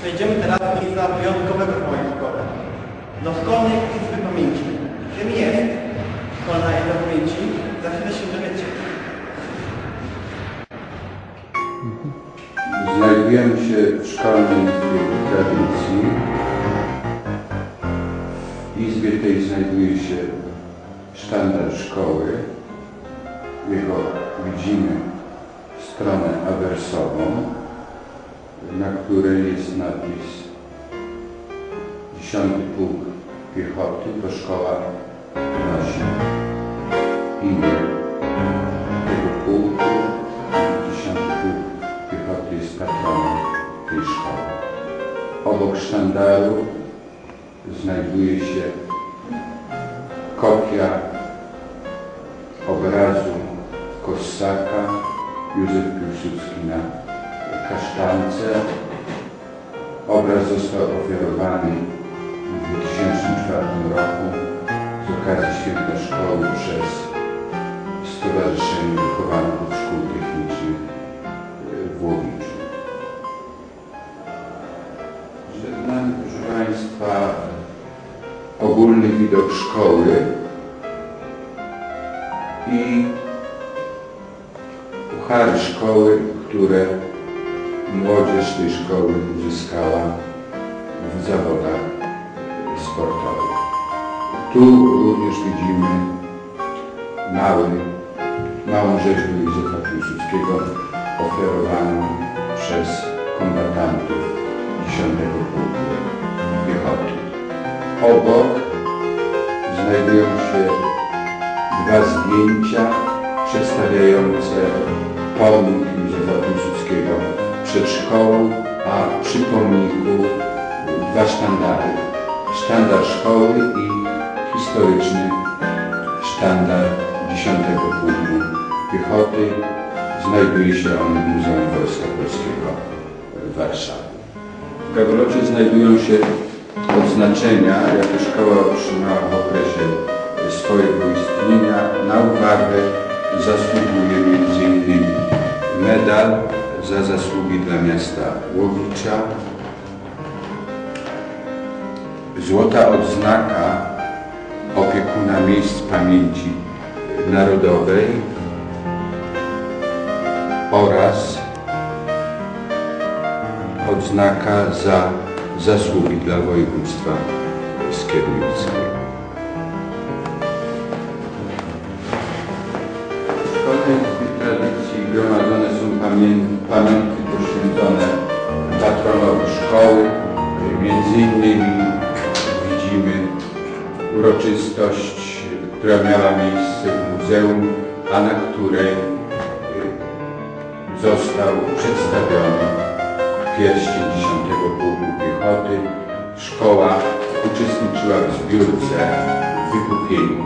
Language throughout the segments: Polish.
Przejdziemy teraz do miejsca wyjątkowego w szkole. Do szkolnej izby pamięci. Czym jest szkolna izba pamięci? Za chwilę się dowiecie. Znajdujemy się w szkolnej izbie tradycji. W izbie tej znajduje się sztandar szkoły. Jego widzimy stronę awersową, na której jest napis 10 Pułk Piechoty, to szkoła nosi imię tego pułku. 10 Pułk Piechoty jest patronem tej szkoły. Obok sztandaru znajduje się kopia obrazu Kossaka Józef Piłsudski na kasztance. Obraz został ofiarowany w 2004 roku z okazji Święta Szkoły przez Stowarzyszenie Wychowanków Szkół Technicznych w Łowiczu. Nami, proszę Państwa, ogólny widok szkoły i puchary szkoły, które młodzież tej szkoły uzyskała w zawodach sportowych. Tu również widzimy mały, małą rzeźbę Józefa Piłsudskiego ofiarowaną przez kombatantów 10 Pułku Piechoty. Obok znajdują się dwa zdjęcia przedstawiające pomnik Józefa Piłsudskiego przed szkołą, a przy pomniku dwa sztandary. Sztandar szkoły i historyczny sztandar 10 Pułku Piechoty. Znajduje się on w Muzeum Wojska Polskiego w Warszawie. W Gawrocie znajdują się odznaczenia, jakie szkoła otrzymała w okresie swojego istnienia. Na uwagę zasługuje m.in. medal za zasługi dla miasta Łowicza, złota odznaka opiekuna miejsc pamięci narodowej oraz odznaka za zasługi dla województwa skierniewickiego. W pamiątki poświęcone patronowi szkoły. Między innymi widzimy uroczystość, która miała miejsce w muzeum, a na której y, został przedstawiony pierścień 10 Pułku Piechoty. Szkoła uczestniczyła w zbiórce w wykupieniu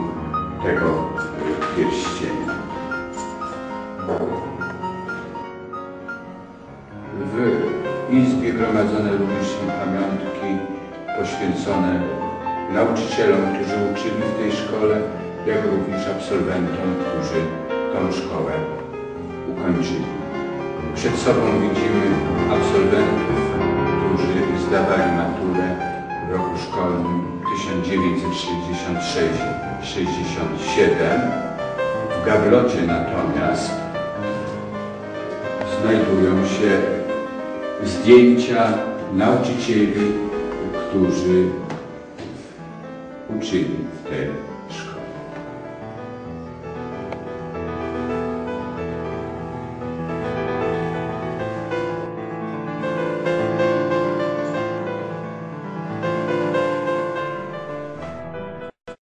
tego poświęcone nauczycielom, którzy uczyli w tej szkole, jak również absolwentom, którzy tą szkołę ukończyli. Przed sobą widzimy absolwentów, którzy zdawali maturę w roku szkolnym 1966-67. W Gawrocie natomiast znajdują się zdjęcia nauczycieli, którzy uczyli w tej